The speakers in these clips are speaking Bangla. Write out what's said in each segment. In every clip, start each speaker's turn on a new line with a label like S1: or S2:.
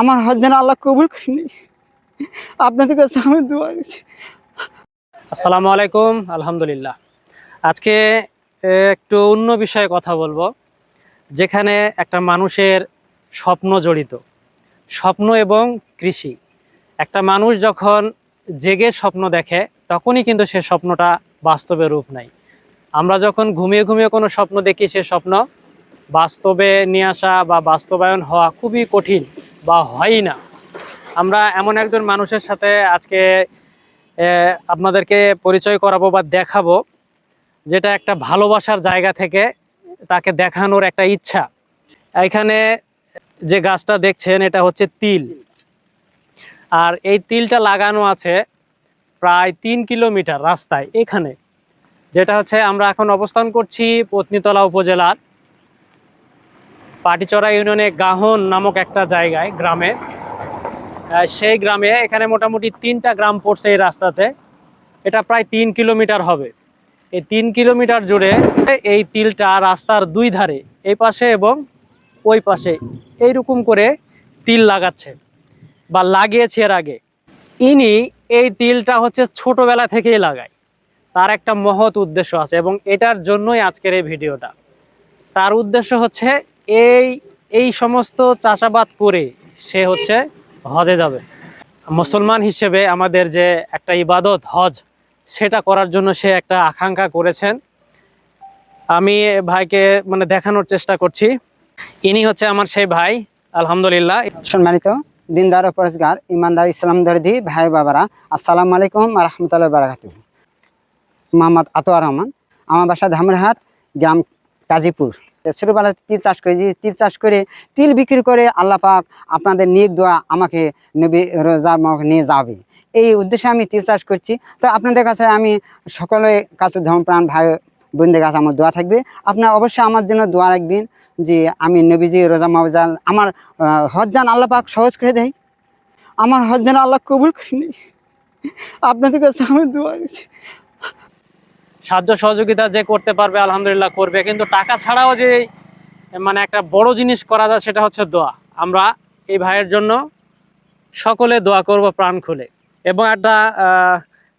S1: আমার হাত যেন আল্লাহ কবুল করেনি। আপনাদের কাছে আমি দোয়া গেছি
S2: আসসালামু আলাইকুম, আলহামদুলিল্লাহ। আজকে একটু অন্য বিষয়ে কথা বলব, যেখানে একটা মানুষের স্বপ্ন জড়িত। স্বপ্ন এবং কৃষি। একটা মানুষ যখন জেগে স্বপ্ন দেখে, তখনই কিন্তু সে স্বপ্নটা বাস্তবে রূপ নেয়। আমরা যখন ঘুমিয়ে ঘুমিয়ে কোনো স্বপ্ন দেখি, সে স্বপ্ন বাস্তবে নিয়ে আসা বা বাস্তবায়ন হওয়া খুবই কঠিন। বা হয়ই না। আমরা এমন একজন মানুষের সাথে আজকে আপনাদেরকে পরিচয় করাবো বা দেখাবো, যেটা একটা ভালোবাসার জায়গা থেকে তাকে দেখানোর একটা ইচ্ছা। এখানে যে গাছটা দেখছেন, এটা হচ্ছে তিল। আর এই তিলটা লাগানো আছে প্রায় তিন কিলোমিটার রাস্তায়, এখানে। যেটা হচ্ছে আমরা এখন অবস্থান করছি পত্নীতলা উপজেলার। পাটিচড়া ইউনিয়নে গাহন নামক একটা জায়গায়, গ্রামে। সেই গ্রামে এখানে মোটামুটি তিনটা গ্রাম পড়ছে এই রাস্তাতে। এটা প্রায় তিন কিলোমিটার হবে। এই তিন কিলোমিটার জুড়ে এই তিলটা রাস্তার দুই ধারে, এই পাশে এবং ওই পাশে এইরকম করে তিল লাগাচ্ছে বা লাগিয়েছে এর আগে। ইনি এই তিলটা হচ্ছে ছোটবেলা থেকেই লাগায়। তার একটা মহৎ উদ্দেশ্য আছে এবং এটার জন্যই আজকের এই ভিডিওটা। তার উদ্দেশ্য হচ্ছে এই এই সমস্ত চাষাবাদ করে সে হচ্ছে হজে যাবে। মুসলমান হিসেবে আমাদের যে একটা ইবাদত হজ, সেটা করার জন্য সে একটা আকাঙ্ক্ষা করেছেন। আমি ভাইকে মানে দেখানোর চেষ্টা করছি। ইনি হচ্ছে আমার সেই ভাই, আলহামদুলিল্লাহ।
S1: সম্মানিত দিনদার ও পরেশগার, ইমানদার ইসলাম দর্দি, ভাই বাবারা, আসসালামু আলাইকুম রহমতুল্লাহ বারাকাতু মোহাম্মদ আতোয়ার রহমান, আমার বাসা ধামরহাট, গ্রাম কাজীপুর। তো ছোটোবেলায় তিল চাষ করেছি তিল চাষ করে তিল বিক্রি করে আল্লাহ পাক আপনাদের নিয়োগ দোয়া আমাকে নবী রোজা নিয়ে যাবে। এই উদ্দেশ্যে আমি তিল চাষ করছি। তো আপনাদের কাছে আমি সকলের কাছে ধর্মপ্রাণ ভাই বোনদের কাছে আমার দোয়া থাকবে। আপনার অবশ্যই আমার জন্য দোয়া রাখবেন যে আমি নবীজি রোজা মাওজা আমার আহ, হজ যান আল্লাহ পাক সহজ করে দেয়। আমার হজ যেন আল্লাহ কবুল করেনি আপনাদের কাছে আমি দোয়া
S2: সাহায্য সহযোগিতা যে করতে পারবে আলহামদুলিল্লাহ করবে। কিন্তু টাকা ছাড়াও যে মানে একটা বড় জিনিস করা যায় সেটা হচ্ছে দোয়া। আমরা এই ভাইয়ের জন্য সকলে দোয়া করব প্রাণ খুলে। এবং একটা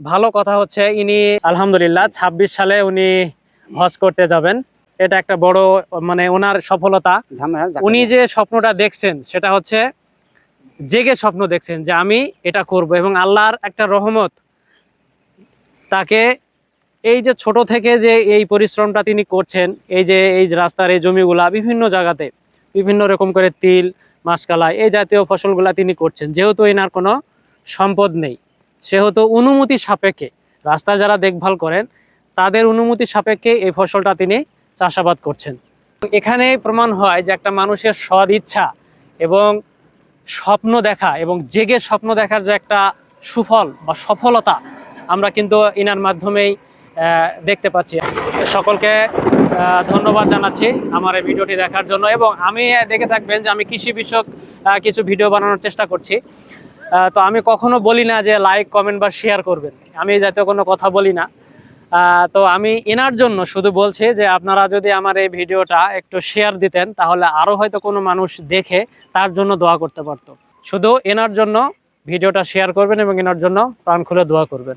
S2: ভালো কথা হচ্ছে ইনি আলহামদুলিল্লাহ ২৬ সালে উনি হজ করতে যাবেন। এটা একটা বড় মানে ওনার সফলতা। উনি যে স্বপ্নটা দেখছেন সেটা হচ্ছে জেগে স্বপ্ন দেখছেন যে আমি এটা করব। এবং আল্লাহর একটা রহমত তাকে এই যে ছোট থেকে যে এই পরিশ্রমটা তিনি করছেন, এই যে এই রাস্তার এই জমিগুলা বিভিন্ন জায়গাতে বিভিন্ন রকম করে তিল, মাসকালা এই জাতীয় ফসলগুলা তিনি করছেন। যেহেতু এনার কোনো সম্পদ নেই, সেহেতু অনুমতি সাপেক্ষে রাস্তা যারা দেখভাল করেন, তাদের অনুমতি সাপেক্ষে এই ফসলটা তিনি চাষাবাদ করছেন। এখানে প্রমাণ হয় যে একটা মানুষের সদ ইচ্ছা এবং স্বপ্ন দেখা এবং জেগে স্বপ্ন দেখার যে একটা সুফল বা সফলতা আমরা কিন্তু ইনার মাধ্যমেই দেখতে পাচ্ছি। সকলকে ধন্যবাদ জানাচ্ছি আমার এই ভিডিওটি দেখার জন্য এবং আমি দেখে থাকবেন যে আমি কৃষি বিষয়ক কিছু ভিডিও বানানোর চেষ্টা করছি। তো আমি কখনো বলি না যে লাইক কমেন্ট বা শেয়ার করবেন। আমি জাতীয় কোনো কথা বলি না। তো আমি এনার জন্য শুধু বলছি যে আপনারা যদি আমার এই ভিডিওটা একটু শেয়ার দিতেন, তাহলে আরও হয়তো কোনো মানুষ দেখে তার জন্য দোয়া করতে পারতো। শুধু এনার জন্য ভিডিওটা শেয়ার করবেন এবং এনার জন্য প্রাণ খুলে দোয়া করবেন।